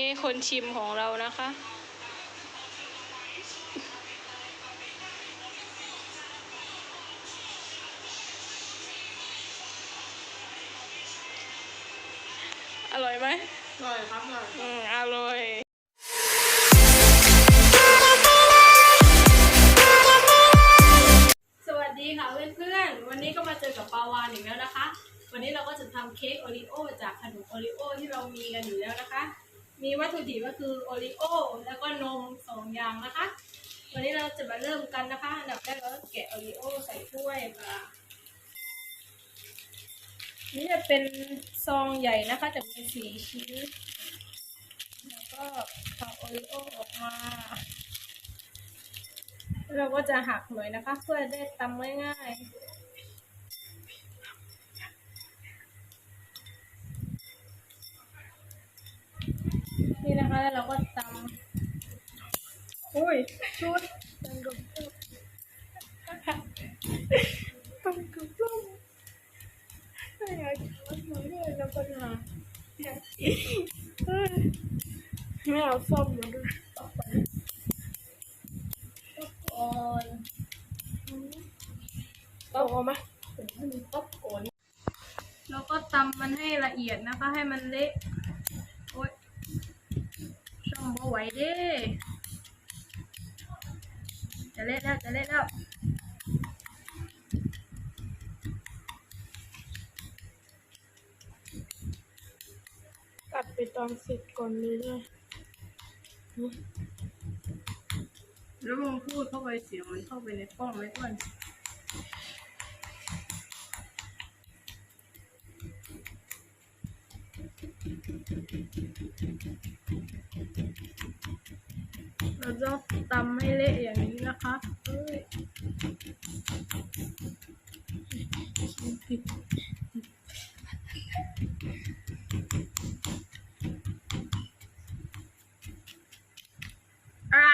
นี่คนชิมของเรานะคะ อร่อยไหมอร่อยครับอร่อยอืมอร่อยสวัสดีค่ะเพื่อนๆ วันนี้ก็มาเจอกับปาวานอีกแล้วนะคะ วันนี้เราก็จะทำเค้กโอริโอจากขนมโอริโอที่เรามีกันอยู่แล้วนะคะ มีวัตถุดิบก็คือโอริโอแล้วก็นมสองอย่างนะคะ วันนี้เราจะมาเริ่มกันนะคะอันดับแรกเราก็แกะโอริโอใส่ถ้วยค่ะนี่จะเป็นซองใหญ่นะคะจะมีสีชิ้น แล้วก็เอาโอริโอออกมาเราก็จะหักหน่อยนะคะ เพื่อได้ตำง่ายๆ แล้วเราก็ตำอุ้ยชุดตำกับต้มตำกับต้มไม่อยากกินมันเลยแล้วปัญหาไม่เอาส้มมาด้วยต่อไปก่อนต้องเอาไหมต้องโอนแล้วก็ตำมันให้ละเอียดนะคะ ให้มันเละ วเด้จะเละแล้ว จะเละแล้วตัดไปตอนเสร็จก่อนเลยนะแล้วมึงพูดเข้าไปเสียงมันเข้าไปในกล้องไว้ก่อน เราจะตำให้เละอย่างนี้นะคะเอ้ยอะไร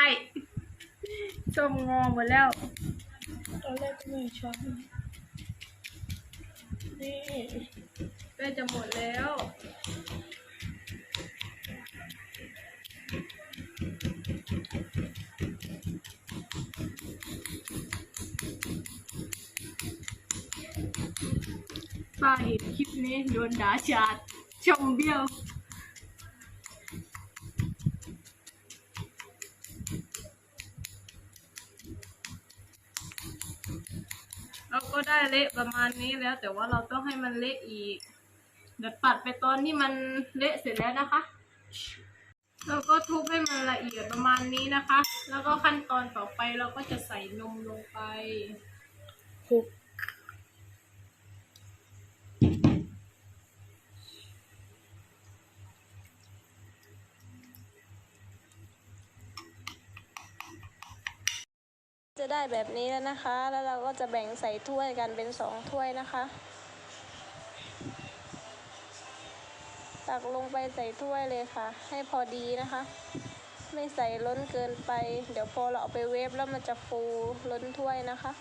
ชมงอหมดแล้วตอนแรกก็ไม่ชอบนี่ใกล้จะหมดแล้วาเห็นคลิปนี้โดนด่าชาดชมเบี้ยวเราก็ได้เละประมาณนี้แล้ว แต่ว่าเราต้องให้มันเละอีกเดี๋ยวตัดไปตอนที่มันเละเสร็จแล้วนะคะแล้วก็ทุบให้มันละเอียดประมาณนี้นะคะ แล้วก็ขั้นตอนต่อไปเราก็จะใส่นมลงไปหก ได้แบบนี้แล้วนะคะ แล้วเราก็จะแบ่งใส่ถ้วยกันเป็นสองถ้วยนะคะ ตักลงไปใส่ถ้วยเลยค่ะ ให้พอดีนะคะ ไม่ใส่ล้นเกินไป เดี๋ยวพอเราเอาไปเวฟแล้วมันจะฟูล้นถ้วยนะคะ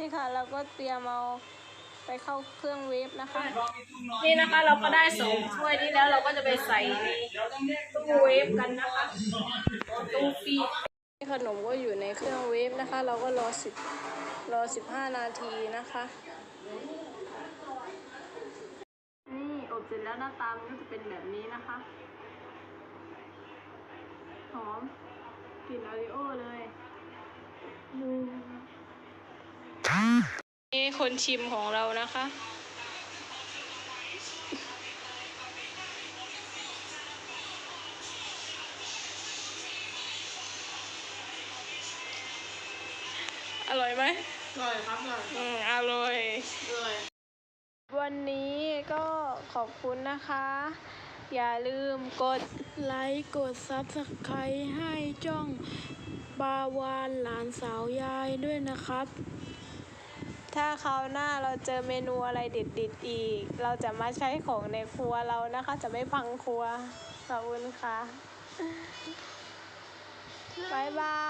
นี่ค่ะ เราก็เตรียมเอาไปเข้าเครื่องเวฟนะคะ นี่นะคะเราก็ได้สองถ้วยนี้แล้วเราก็จะไปใส่ในตู้เวฟกันนะคะตู้ฟรีซขนมก็อยู่ในเครื่องเวฟนะคะ เราก็รอสิบรอสิบห้านาทีนะคะนี่อบเสร็จแล้วหน้าตามันก็จะเป็นแบบนี้นะคะหอมกลิ่นโอริโอเลยนี่ คนชิมของเรานะคะ อร่อยไหมอร่อยครับอร่อยอืมอร่อยอร่อย วันนี้ก็ขอบคุณนะคะ อย่าลืมกดไลค์กดซับสไครต์ให้จ้องบาวานหลานสาวยายด้วยนะครับ ถ้าคราวหน้าเราเจอเมนูอะไรเด็ดๆอีก เราจะมาใช้ของในครัวเรานะคะ จะไม่พังครัวขอบคุณค่ะบ๊ายบายทุกค